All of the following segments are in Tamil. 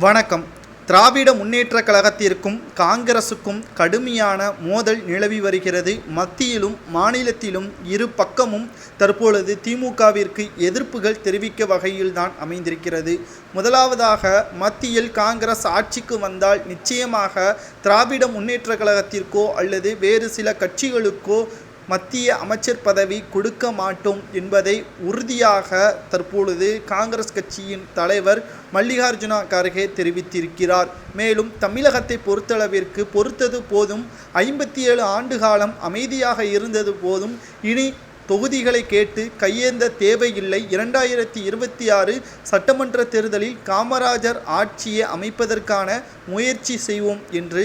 வணக்கம். திராவிட முன்னேற்றக் கழகத்திற்கும் காங்கிரசுக்கும் கடுமையான மோதல் நிலவி வருகிறது. மத்தியிலும் மாநிலத்திலும் இரு பக்கமும் தற்பொழுது திமுகவிற்கு எதிர்ப்புகள் தெரிவிக்க வகையில்தான் அமைந்திருக்கிறது. முதலாவதாக மத்தியில் காங்கிரஸ் ஆட்சிக்கு வந்தால் நிச்சயமாக திராவிட முன்னேற்றக் கழகத்திற்கோ அல்லது வேறு சில கட்சிகளுக்கோ மத்திய அமைச்சர் பதவி கொடுக்க மாட்டோம் என்பதை உறுதியாக தற்பொழுது காங்கிரஸ் கட்சியின் தலைவர் மல்லிகார்ஜுனா கார்கே தெரிவித்திருக்கிறார். மேலும் தமிழகத்தை பொறுத்தளவிற்கு பொறுத்தது போதும் ஐம்பத்தி ஏழு ஆண்டு காலம் அமைதியாக இருந்தது போதும் இனி தொகுதிகளை கேட்டு கையேந்த தேவையில்லை. இரண்டாயிரத்தி இருபத்தி ஆறு சட்டமன்ற தேர்தலில் காமராஜர் ஆட்சியை அமைப்பதற்கான முயற்சி செய்வோம் என்று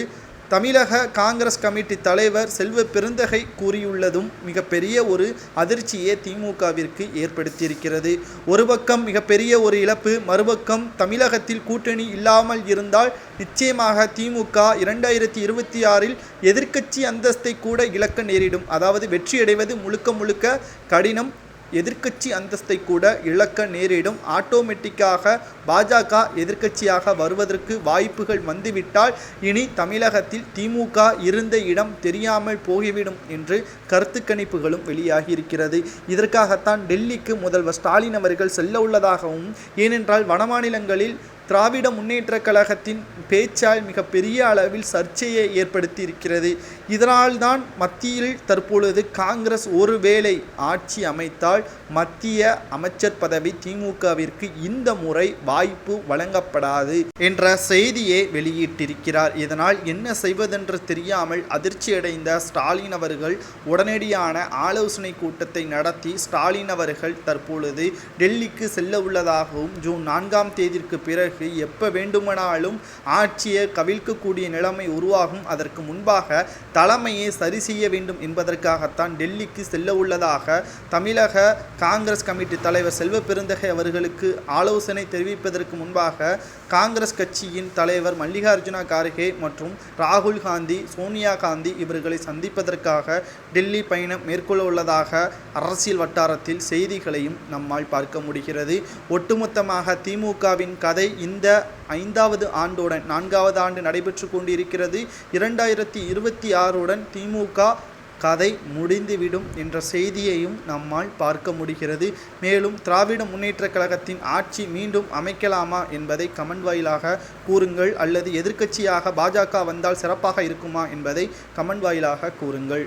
தமிழக காங்கிரஸ் கமிட்டி தலைவர் செல்வ பெருந்தகை கூறியுள்ளதும் மிகப்பெரிய ஒரு அதிர்ச்சியை திமுகவிற்கு ஏற்படுத்தியிருக்கிறது. ஒரு பக்கம் மிகப்பெரிய ஒரு இழப்பு மறுபக்கம் தமிழகத்தில் கூட்டணி இல்லாமல் இருந்தால் நிச்சயமாக திமுக இரண்டாயிரத்தி இருபத்தி ஆறில் எதிர்க்கட்சி அந்தஸ்தை கூட இழக்க நேரிடும். அதாவது வெற்றியடைவது முழுக்க முழுக்க கடினம். எதிர்க்கட்சி அந்தஸ்தை கூட இழக்க நேரிடும். ஆட்டோமேட்டிக்காக பாஜக எதிர்க்கட்சியாக வருவதற்கு வாய்ப்புகள் வந்துவிட்டால் இனி தமிழகத்தில் திமுக இருந்த இடம் தெரியாமல் போய்விடும் என்று கருத்து கணிப்புகளும் வெளியாகி இருக்கிறது இதற்காகத்தான் டெல்லிக்கு முதல்வர் ஸ்டாலின் அவர்கள் செல்ல உள்ளதாகவும் ஏனென்றால் வடமாநிலங்களில் திராவிட முன்னேற்ற கழகத்தின் பேச்சால் மிகப்பெரிய அளவில் சர்ச்சையை ஏற்படுத்தி இருக்கிறது இதனால்தான் மத்தியில் தற்பொழுது காங்கிரஸ் ஒருவேளை ஆட்சி அமைத்தால் மத்திய அமைச்சர் பதவி திமுகவிற்கு இந்த முறை வாய்ப்பு வழங்கப்படாது என்ற செய்தியை வெளியிட்டிருக்கிறார். இதனால் என்ன செய்வதென்று தெரியாமல் அதிர்ச்சியடைந்த ஸ்டாலின் அவர்கள் உடனடியான ஆலோசனை கூட்டத்தை நடத்தி ஸ்டாலின் அவர்கள் தற்பொழுது டெல்லிக்கு செல்ல உள்ளதாகவும் ஜூன் நான்காம் தேதிக்கு பிறகு எப்ப வேண்டுமானாலும் ஆட்சியை கவிழ்க்கக்கூடிய நிலைமை உருவாகும். அதற்கு முன்பாக தலைமையை சரி செய்ய வேண்டும் என்பதற்காகத்தான் டெல்லிக்கு செல்ல உள்ளதாக தமிழக காங்கிரஸ் கமிட்டி தலைவர் செல்வ பெருந்தகை அவர்களுக்கு ஆலோசனை தெரிவிப்பதற்கு முன்பாக காங்கிரஸ் கட்சியின் தலைவர் மல்லிகார்ஜுனா கார்கே மற்றும் ராகுல் காந்தி சோனியா காந்தி இவர்களை சந்திப்பதற்காக டெல்லி பயணம் மேற்கொள்ள உள்ளதாக அரசியல் வட்டாரத்தில் செய்திகளையும் நம்மால் பார்க்க முடிகிறது. ஒட்டுமொத்தமாக திமுகவின் கதை இந்த ஐந்தாவது ஆண்டுடன் நான்காவது ஆண்டு நடைபெற்று கொண்டிருக்கிறது. இரண்டாயிரத்தி இருபத்தி ஆறுடன் திமுக கதை முடிந்துவிடும் என்ற செய்தியையும் நம்மால் பார்க்க முடிகிறது. மேலும் திராவிட முன்னேற்றக் கழகத்தின் ஆட்சி மீண்டும் அமைக்கலாமா என்பதை கமெண்ட் வாயிலாக கூறுங்கள். அல்லது எதிர்க்கட்சியாக பாஜக வந்தால் சிறப்பாக இருக்குமா என்பதை கமெண்ட் வாயிலாக கூறுங்கள்.